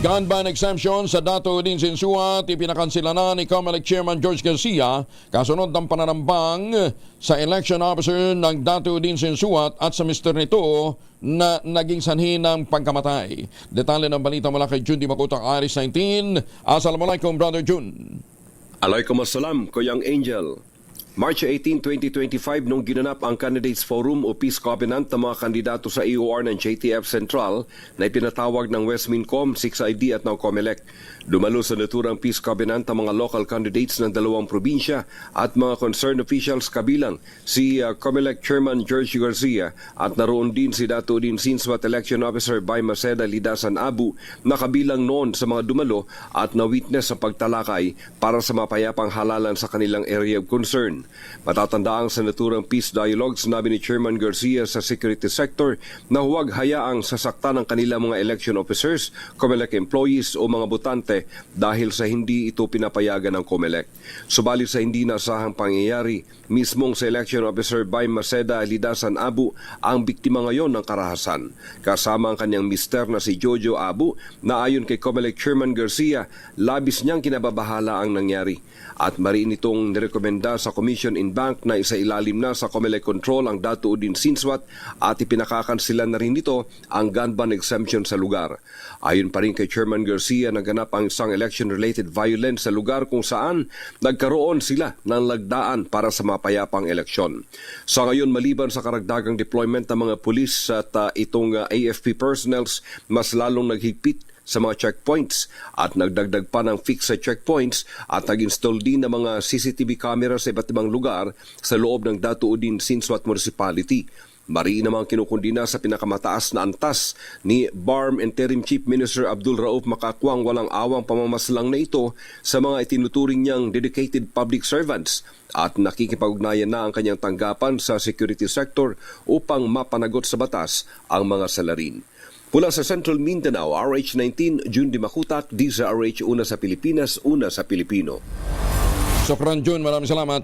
Gun ban exemption sa Dato din Sinsuat, ipinakansila na ni Comelec Chairman George Garcia kasunod ng pananambang sa election officer ng Dato din Sinsuat at sa mister nito na naging sanhi ng pagkamatay. Detalye ng balita mula kay Jun Di Makutang Iris 19. Assalamualaikum, Brother Jun. Alaikum assalam, Koyang Angel. March 18, 2025 nung ginanap ang Candidates Forum o Peace Covenant ng mga kandidato sa EOR ng JTF Central na ipinatawag ng Westmincom, 6ID at ng COMELEC. Dumalo sa naturang Peace Covenant ang mga local candidates ng dalawang probinsya at mga concerned officials kabilang si uh, COMELEC Chairman George Garcia at naroon din si Dato din Sinswat Election Officer Bay Maceda Lidasan Abu na kabilang noon sa mga dumalo at na-witness sa pagtalakay para sa mapayapang halalan sa kanilang area of concern. Matatandaang sa naturang peace dialogue, sinabi ni Chairman Garcia sa security sector na huwag hayaang sasaktan ng kanilang mga election officers, COMELEC employees o mga botante dahil sa hindi ito pinapayagan ng COMELEC. Subalit sa hindi nasahang pangyayari, mismong sa election officer by Maceda Lidasan Abu ang biktima ngayon ng karahasan. Kasama ang kanyang mister na si Jojo Abu na ayon kay COMELEC Chairman Garcia, labis niyang kinababahala ang nangyari. At mariin itong nirekomenda sa Commission in Bank na isa ilalim na sa COMELEC control ang Dato Udin Sinswat at ipinakakansilan na rin nito ang gun ban exemption sa lugar. Ayon pa rin kay Chairman Garcia naganap ang isang election-related violence sa lugar kung saan nagkaroon sila ng lagdaan para sa mapayapang eleksyon. Sa ngayon, maliban sa karagdagang deployment ng mga pulis at uh, itong uh, AFP personnels, mas lalong naghigpit sa mga checkpoints at nagdagdag pa ng fix sa checkpoints at nag-install din ng mga CCTV camera sa iba't ibang lugar sa loob ng Dato Udin Sinswat Municipality. Mariin namang kinukundina sa pinakamataas na antas ni BARM Interim Chief Minister Abdul Rauf Makakwang walang awang pamamaslang na ito sa mga itinuturing niyang dedicated public servants at nakikipag-ugnayan na ang kanyang tanggapan sa security sector upang mapanagot sa batas ang mga salarin. Mula sa Central Mindanao, RH19, June Di Makutak, di sa RH, una sa Pilipinas, una sa Pilipino. Sokran Jun, maraming salamat.